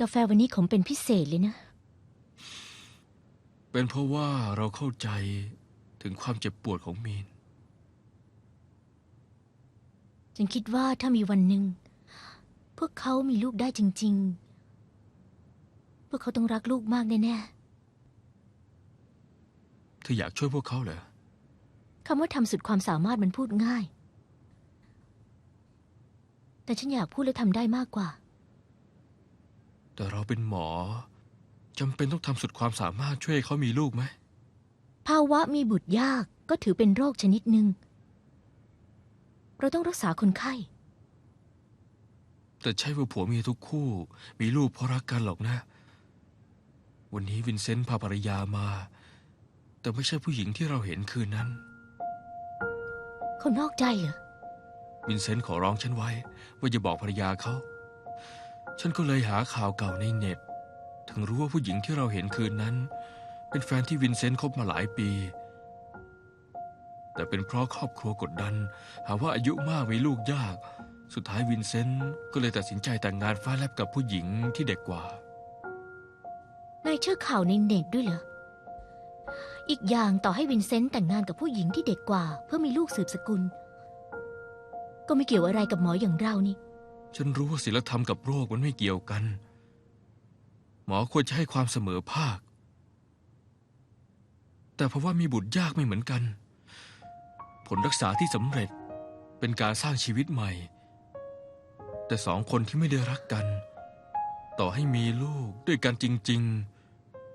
กาแฟวันนี้ขมเป็นพิเศษเลยนะ เป็นเพราะว่าเราเข้าใจถึงความเจ็บปวดของมีน ฉันคิดว่าถ้ามีวันหนึ่ง พวกเขามีลูกได้จริง ๆ พวกเขาต้องรักลูกมากแน่เธออยากช่วยพวกเขาเหรอ ๆคำว่าทำสุดความสามารถมันพูดง่าย แต่ฉันอยากพูดและทำได้มากกว่า แต่เราเป็นหมอจำเป็นต้องทำสุดความสามารถช่วยให้เขามีลูกไหม ภาวะมีบุตรยากก็ถือเป็นโรคชนิดหนึ่ง เราต้องรักษาคนไข้ แต่ใช่ว่าผัวเมียทุกคู่ มีลูกเพราะรักกันหรอกนะ วันนี้วินเซนต์พาภรรยามา แต่ไม่ใช่ผู้หญิงที่เราเห็นคืนนั้น เขานอกใจเหรอ วินเซนต์ขอร้องฉันไว้ ว่าอย่าบอกภรรยาเขา ฉันก็เลยหาข่าวเก่าในเน็ต ถึงรู้ว่าผู้หญิงที่เราเห็นคืนนั้น เป็นแฟนที่วินเซนต์คบมาหลายปี แต่เป็นเพราะครอบครัวกดดัน หาว่าอายุมากมีลูกยาก สุดท้ายวินเซนต์ก็เลยตัดสินใจแต่งงานฟ้าแลบกับผู้หญิงที่เด็กกว่า นายเชื่อข่าวในเน็ตด้วยเหรอ อีกอย่างต่อให้วินเซนต์แต่งงานกับผู้หญิงที่เด็กกว่า เพื่อมีลูกสืบสกุล ก็ไม่เกี่ยวอะไรกับหมออย่างเรานี่ ฉันรู้ว่าศีลธรรมกับโรคมันไม่เกี่ยวกัน หมอควรจะให้ความเสมอภาค แต่เพราะว่ามีบุตรยากไม่เหมือนกัน ผลรักษาที่สำเร็จเป็นการสร้างชีวิตใหม่ แต่สองคนที่ไม่ได้รักกัน ต่อให้มีลูกด้วยกันจริง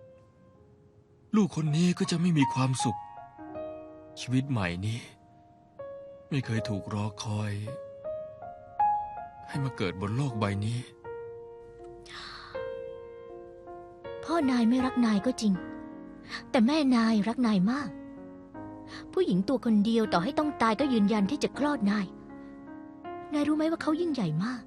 ๆ ลูกคนนี้ก็จะไม่มีความสุข ชีวิตใหม่นี้ ไม่เคยถูกรอคอย ให้มาเกิดบนโลกใบนี้ พ่อนายไม่รักนายก็จริง แต่แม่นายรักนายมาก ผู้หญิงตัวคนเดียวต่อให้ต้องตายก็ยืนยันที่จะคลอดนาย นายรู้ไหมว่าเขายิ่งใหญ่มาก